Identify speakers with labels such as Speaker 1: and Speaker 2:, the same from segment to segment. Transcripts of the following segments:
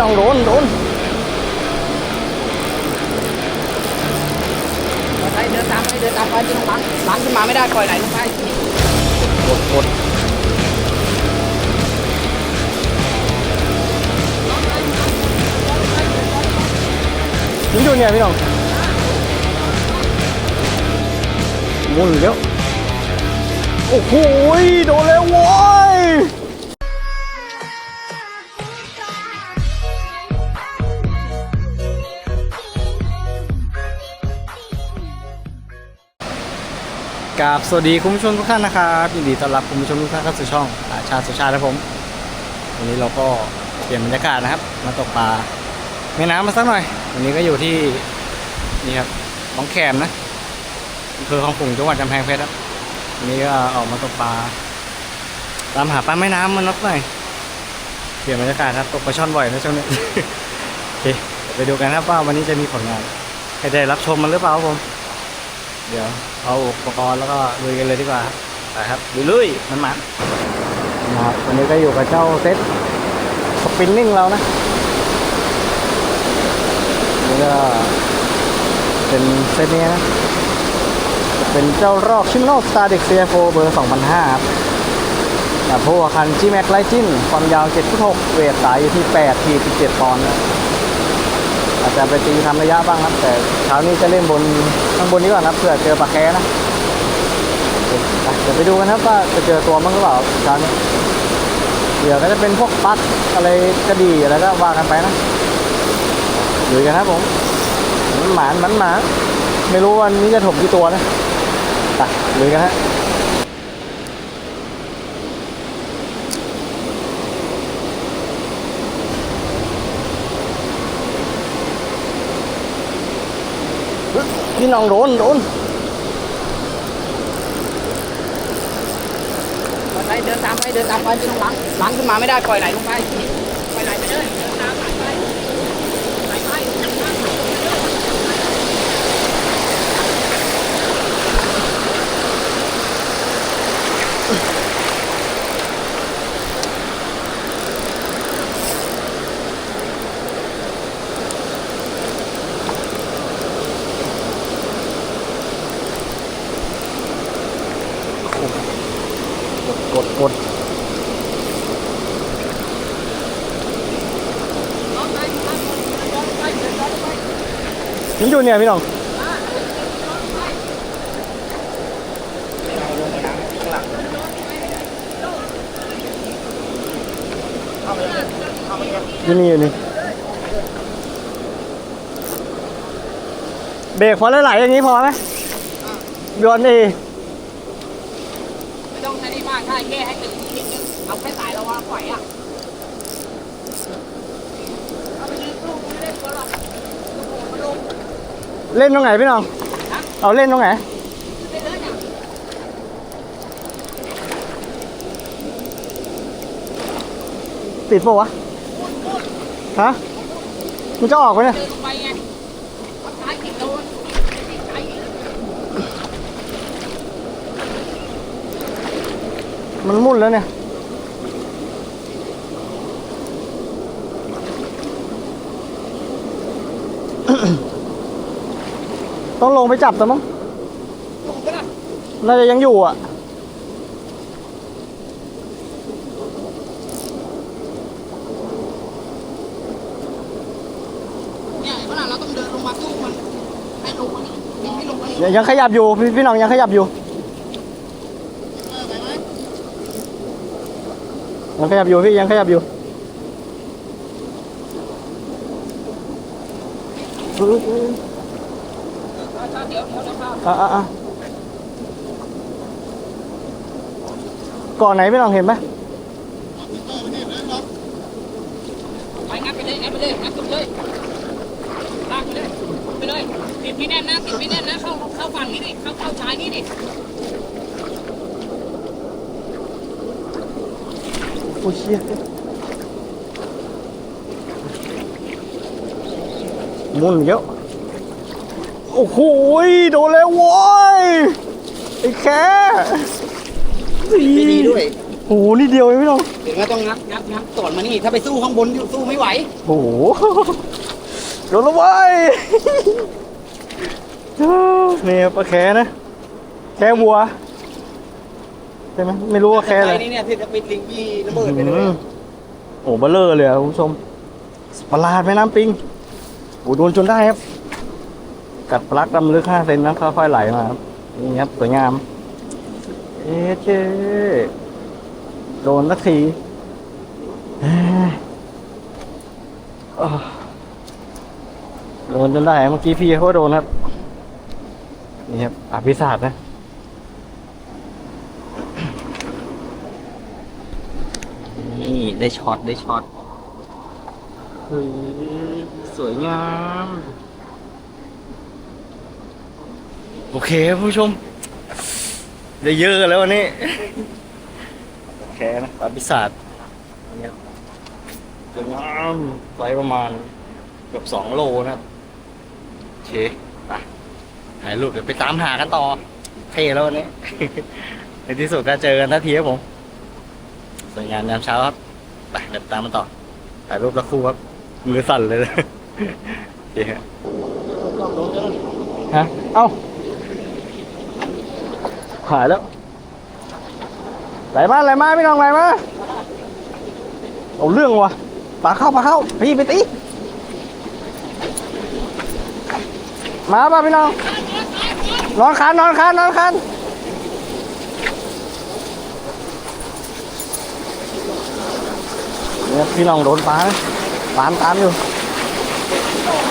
Speaker 1: น้องโดนโดน
Speaker 2: ไปเดินตามไปเดินตามไปที่น้องล้างล้างขึ้นมาไม่ได้ปล่อยไหลลงไป
Speaker 1: กดกดยิงอยู่เนี่ยพี่น้องหมุนเดี๋ยวโอ้โหโดนแล้วว้ย กราบสวัสดีคุณผู้ชมทุกท่านนะครับยินดีต้อนรับคุณผู้ชมทุกท่านเข้าสู่ช่องอาชาติสุชาติครับผม วันนี้เราก็เปลี่ยนบรรยากาศนะครับ มาตกปลาแม่น้ำมาสักหน่อย วันนี้ก็อยู่ที่นี่ครับหนองแขมนะอำเภอคลองขลุงจังหวัดกำแพงเพชรครับวันนี้ก็ออกมาตกปลาตามหาปลาแม่น้ำมันนักหน่อยเปลี่ยนบรรยากาศครับตกปลาช่อนบ่อยนะช่วงนี้โอเคไปดูกันครับว่าวันนี้จะมีผลงานให้ได้รับชมมันหรือเปล่าครับผม เดี๋ยวเอาอุปกรณ์แล้วก็ลุยกันเลยดีกว่าครับไปครับลุยๆมันมันนะครับวันนี้ก็อยู่กับเจ้าเซ็ตสปินนิ่งเรานะนี่ก็เป็นเซตนี้นะเป็นเจ้ารอกชิมโนสตาร์เด็กเซียโฟเบอร์ 2005ครับแบบพวกคันจีแม็กไลจินความยาว 7.6 เวทสายอยู่ที่8ที17ปอนด์น อาจจะไปตีทำระยะบ้างครับ แต่เช้านี้จะเล่นบนข้างบนนี้ก่อนครับเผื่อเจอปลาแคนะเดี๋ยวไปดูกันครับว่าจะเจอตัวมั้งหรือเปล่าเช้านี้เดี๋ยวก็จะเป็นพวกปลั๊กอะไรกระดีอะไรก็ว่ากันไปนะอยู่กันครับผมมันหมานมันหมาไม่รู้วันนี้จะถมกี่ตัวนะไปลุยกันฮะ พี่น้องโดนโดน
Speaker 2: ไปเดินตามไปเดินตามไปพี่น้องล้างลังขึ้นมาไม่ได้ปล่อยไหลลงไปปล่อยไหลไปเลยเดินตามไหลไปไหลไป
Speaker 1: กดยังอยู่เนี่ยพี่น้องอยู่นี่อยู่นี่เบรกพอไหลๆอย่างนี้พอไหมโยนดี
Speaker 2: ไม่ต้องใช้ นี่มากใช่แค่ให้ตึงนิดนึงเอาแค่สายเราวางปล่อยอะเอาไปยืนสู้ไม่ได้ตัวหรอกโอ้โหมันลง
Speaker 1: เล่นตรงไหนพี่น้อง เอาเล่นตรงไหน
Speaker 2: ไปเลยเนี่ย
Speaker 1: ติดปะวะ ฮะ มันจะออกไหมเนี่ย
Speaker 2: เดินลงไปไงเอาสายติดโดนติดสายอีก
Speaker 1: มันมุ่นแล้วเนี่ย ต้องลงไปจับแต่มั้ง
Speaker 2: ลงก็ได้
Speaker 1: น่าจะยังอยู่อะ
Speaker 2: เนี่ยเวลาเราต้องเดินลงมาสู้มันให้ลงมันให้ลงมัน
Speaker 1: ยังยังขยับอยู่ พี่พี่น้องยังขยับอยู่
Speaker 2: เออไปไหม
Speaker 1: ยังขยับอยู่พี่ยังขยับอยู่
Speaker 2: ช้าวเดี๋ยวเดี๋ยวครับ
Speaker 1: อะอะอะก่อนไหนพี่น้องเห็นไหม
Speaker 2: ไปงัดไปเลยงัดไปเลยงัดไปเลยลากไปเลยไปเลยติดไม่แน่นนะติดไม่แน่นนะเข้าเข้าฝั่งนี้ดิเข้าเข้าชายนี่ดิ
Speaker 1: อ้เชี่ยมุ่นเยอะโอ้โหโดนแล้วโว้ยไอ้แค่
Speaker 2: ไม่ดีด้วย
Speaker 1: โอ้โหนี่เดียวเองพี่น้อง
Speaker 2: ถึงก็ต้องงับงับงับสวนมานี่ ถ้าไปสู้ข้างบนอยู่สู้ไม่ไหว
Speaker 1: โอ้โหโดนและเว้ยนี่ครับปลาแคนะ แควัวใช่ไหมไม่รู้ว่าแคอะไร
Speaker 2: นี่เนี่ยที่จะปิดลิงกี้ระเบิดไปเลย
Speaker 1: อืมโอ้เบลเลอร์เลยอะคุณผู้ชมประหลาดแม่น้ำปิงโอ้โดนจนได้ครับ กัดปลักดำลึกห้าเซนนะค่อยๆไหลมาครับนี่ครับสวยงาม เอ๊ะเจ๊โดนสักทีเอ้ยอ้าวโดนจนได้เมื่อกี้พี่เขาก็โดนครับ นี่ครับอภิศาสตร์นะ นี่ได้ช็อตได้ช็อตเฮ้ยสวยงาม โอเคครับผู้ชมได้เยอะแล้ววันนี้โอเคนะปลาพิศาจเนี่ยสวยงามไซส์ประมาณเกือบสองโลนะครับโอเคไปถ่ายรูปเดี๋ยวไปตามหากันต่อเท่แล้ววันนี้ ในที่สุดก็เจอกันทันทีครับผมส วยงามยามเช้าครับไปเดี๋ยวตามมันต่อถ่ายรูปแล้วครู่ครับมือสั่นเลยโอเคฮะฮะเอ้าหายแล้วไหลมาไหลมาพี่น้องไหลมาเอาเรื่องวะปลาเข้าปลาเข้าพี่ไปตีมาป่ะพี่น้องนอนคันนอนคันนอนคัน เนี่ยพี่น้องโดนปลานะปามตามอยู่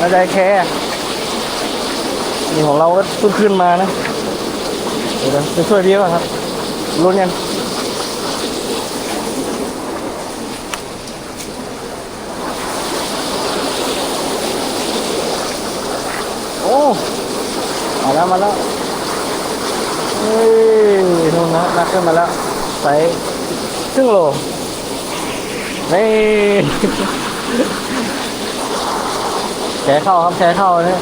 Speaker 1: น่าจะแค่นี่ของเราก็เพิ่งขึ้นมานะเดี๋ยวจะช่วยพี่ก่อนครับรุนยังโอ้มาแล้วมาแล้วเฮ้ยนู่นนะนักขึ้นมาแล้วใส่ครึ่งโล นี่แชร์เข้าครับแชร์เข้าเนี่ย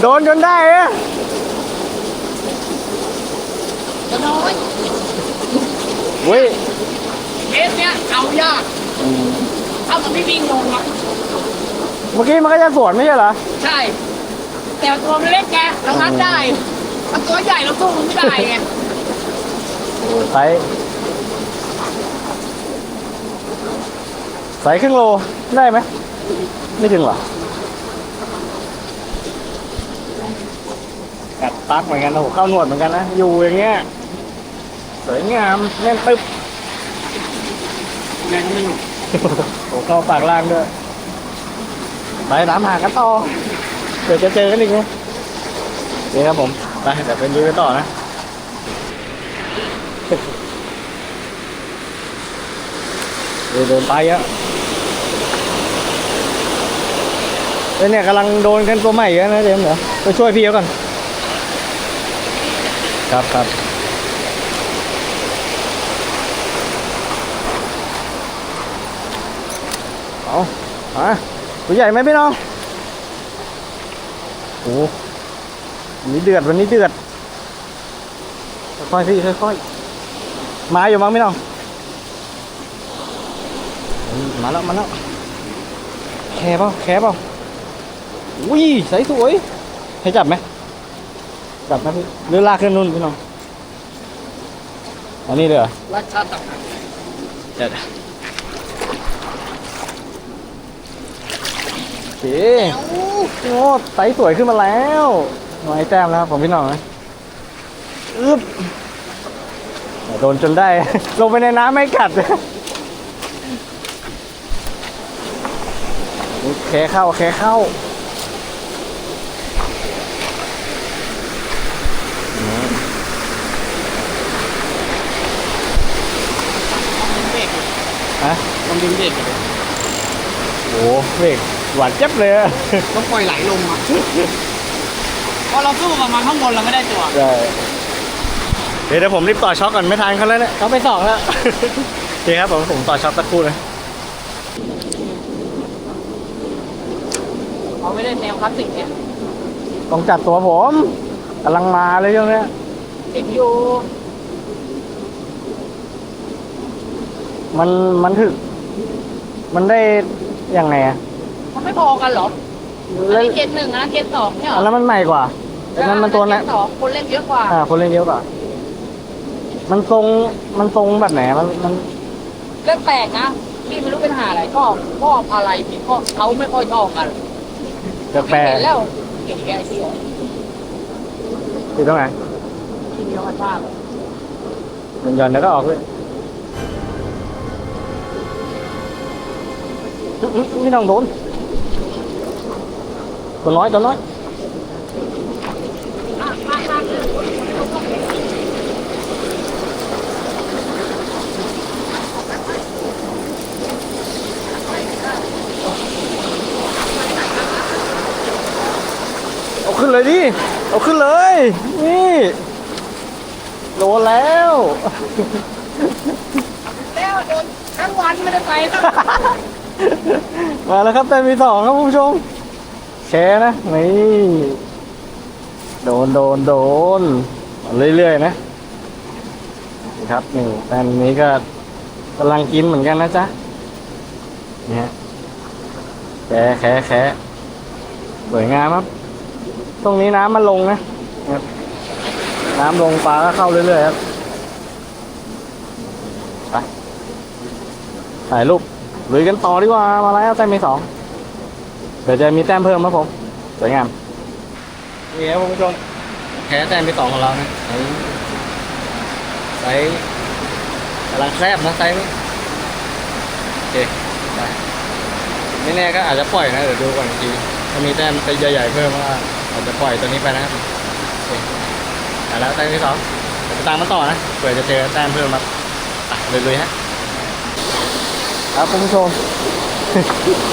Speaker 1: โดนจนได้อะ
Speaker 2: จะน้อย
Speaker 1: เว้ย
Speaker 2: เคสเนี้ยเอายากถ้ามันไม่วิ่งลงอะ
Speaker 1: เมื่อกี้มันก็จะสวนไม่ใช่เหรอ
Speaker 2: ใช่ แต่ตัวมันเล็กแกเรางับได้ มันตัวใหญ่เราสู้มันไม่ได้ไง
Speaker 1: โอ้ ไซส์ไซส์ครึ่งโลได้ไหม ไม่ถึงเหรอ กัดปักเหมือนกันนะโอ้โหเข้าหนวดเหมือนกันนะ อยู่อย่างเงี้ย สวยงามแน่นตึ๊บ
Speaker 2: แม่ก็ไม่อยู่
Speaker 1: โอ้เข้าปากล่างด้วย ไปตามหากันต่อเดี๋ยวจะเจอกันอีกนะนี่ครับผม ไปเดี๋ยวเป็นดูกันต่อนะ เดินเดินไปอะเอ้ยเนี่ยกำลังโดนกันตัวใหม่เยอะนะเดี๋ยวเดี๋ยวไปช่วยพี่เขาก่อน ครับครับเอามาตัวใหญ่ไหมพี่น้องโอ้วันนี้เดือดวันนี้เดือดค่อยๆพี่ค่อยๆมาอยู่มั้งพี่น้อง มาแล้วมาแล้วแคร์เปล่าแคร์เปล่าอุ้ยใสสวยให้จับไหมจับไหมพี่หรือลากขึ้นนู่นพี่น้องอันนี้เลยเหรอ
Speaker 2: รักชาติต่างหาก
Speaker 1: เดี๋ยวโอเคโอ้ใสสวยขึ้นมาแล้วหน่อยแต้มแล้วครับผมพี่น้องนะอึ๊บโดนจนได้ ลงไปในน้ำไม่กัด แค่เข้าแค่เข้า
Speaker 2: เบรก
Speaker 1: ฮะ
Speaker 2: ต้องดึงเบรก
Speaker 1: โอ้เบรกหวานเจ็บเลยอะ
Speaker 2: ต้องปล่อยไหลลงอะพอเราสู้กับมันข้างบนเราไม่ได้ตัว
Speaker 1: ใช่เดี๋ยวเดี๋ยวผมรีบต่อช็อคก่อนไม่ทันเขาแล้วเนี่ยเขาไปสองแล้ว โอเคครับผมผมต่อช็อคสักครู่นะ
Speaker 2: เขาไม่ได้แนวคลาสสิกเนี่ย
Speaker 1: ต้องจัดตัวผมกำลังมาเลยช่วงเนี้ย
Speaker 2: ติดอยู่
Speaker 1: มันมันถึก มันได้ยังไงอะ
Speaker 2: มันไม่พอกันเหรออัน
Speaker 1: แล้ว
Speaker 2: นี้เกณฑ์หนึ่งนะเกณฑ์สองเนี่ยเหร
Speaker 1: อัน
Speaker 2: อ
Speaker 1: นั้นมันใหม่กว่าอันนั้นมันตัว
Speaker 2: เก
Speaker 1: นะ
Speaker 2: ณฑ์สองคนเล่นเยอะกว่า
Speaker 1: อ่าคนเล่นเยอะกว่ามันทรงมันทรงแบบไหนมันมัน
Speaker 2: เรื่องแปลกนะพี่ไม่รู้เป็นหาอะไรชอบชอบอะไรพี่ก็เขาไม่ค่อยชอบกัน
Speaker 1: แปลก
Speaker 2: เห็นแล้วเก่งแกที่
Speaker 1: ๆอยู่ตรงไหน
Speaker 2: ที่มีธรรมชาติ
Speaker 1: มันหย่อนแล้วก็ออกเลยอื้ออื้อไม่ต้องโดนตัวน้อยตัวน้อย
Speaker 2: อะมากมากเลย
Speaker 1: เอา ขึ้นเลยดิ เอาขึ้นเลย นี่โดนแล้ว
Speaker 2: แล้วโดนทั้งวันไม่ได้ไปสัก
Speaker 1: มาแล้วครับแต่มีสองครับคุณผู้ชม แชร์นะ นี่ โดนโดนโดน เรื่อยๆนะนี่ครับนี่แตนนี้ก็กำลังกินเหมือนกันนะจ๊ะนี่ฮะแคะแคะแคะสวยงามครับ ตรงนี้น้ำมันลงนะครับ น้ำลงปลาก็เข้าเรื่อยๆครับ ไป ถ่ายรูปลุยกันต่อดีกว่า มาแล้วแต้มมีสอง เดี๋ยวจะมีแต้มเพิ่มครับผม สวยงามนี่ครับคุณผู้ชมแพ้แต้มมีสองของเรานะไซส์ไซส์กำลังแคบนะไซส์นี้โอเคไปไม่แน่ก็อาจจะปล่อยนะ เดี๋ยวดูก่อนอีกที ถ้ามีแต้มไซส์ใหญ่ๆเพิ่ม ก็อาจจะปล่อยตัวนี้ไปนะครับโอเคไปแล้วแต้มที่สองเดี๋ยวไปตามมาต่อนะเผื่อจะเจอแต้มเพิ่มครับไปลุยๆฮะครับคุณผู้ชม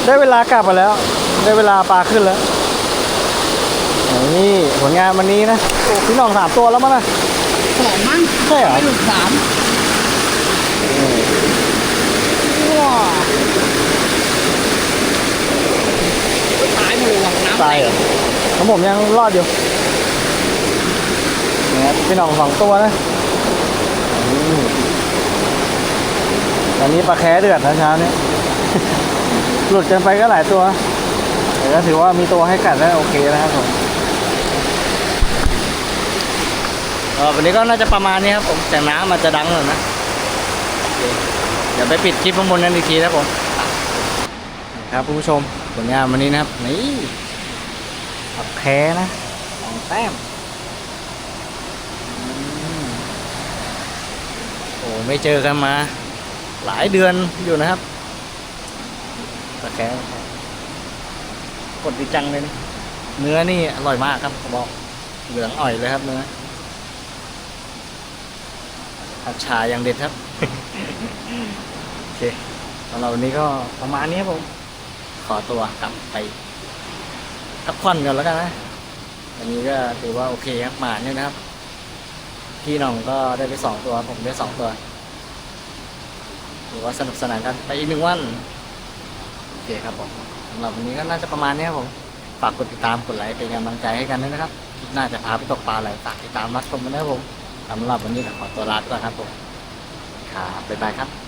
Speaker 1: ได้เวลากลับมาแล้ว ได้เวลาปลาขึ้นแล้วนี่ผลงานวันนี้นะโอ้พี่น้องสามตัวแล้วมั้งนะ
Speaker 2: สองมั้ง
Speaker 1: ใช่เหรอ
Speaker 2: ไม่หลุดสามว้าตายหมดเลยว่ะน้ำ
Speaker 1: ตายเหรอ ของผมยังรอดอยู่เนี่ครับพี่น้องสองตัวนะอืมตอนนี้ปลาแค่เดือดนะเช้านี้หลุดกันไปก็หลายตัว แต่ก็ถือว่ามีตัวให้กัดแล้โอเคนะครับผมเออวันนี้ก็น่าจะประมาณนี้ครับผมแต่น้ำมันจะดังหน่อยนะเดี๋ยวไปปิดคลิปข้างบนนั้นอีกทีนะครับผมครับคุณผู้ชมผลงานวันนี้นะครับนี่ ปักแพ้นะสองแต้มอืมโอ้ไม่เจอกันมา หลายเดือนอยู่นะครับตะแคงกดดีจังเลยนะเนื้อนี่อร่อยมากครับเขาบอกเหลืองอ่อยเลยครับเนื้อผัดชาอย่างเด็ดครับ โอเคสำหรับวันนี้ก็ประมาณนี้ครับผม ขอตัวกลับไป พักผ่อนกันแล้วกันนะวันนี้ก็ถือว่าโอเคครับหมาเนี่ยนะครับ พี่น้องก็ได้ไปสองตัว ผมได้สองตัวถือว่าสนุกสนานกันไปอีกหนึ่งวันโอเคครับผมสำหรับวันนี้ก็น่าจะประมาณนี้ครับผมฝากกดติดตามกดไลค์เป็นกำลังใจให้กันด้วยนะครับคลิปหน่าจะพาไปตกปลาอะไรฝากติดตามรับชมกันนะครับผมสำหรับวันนี้ก็ขอตัวลาไปก่อนครับผมครับบ๊ายบายครับ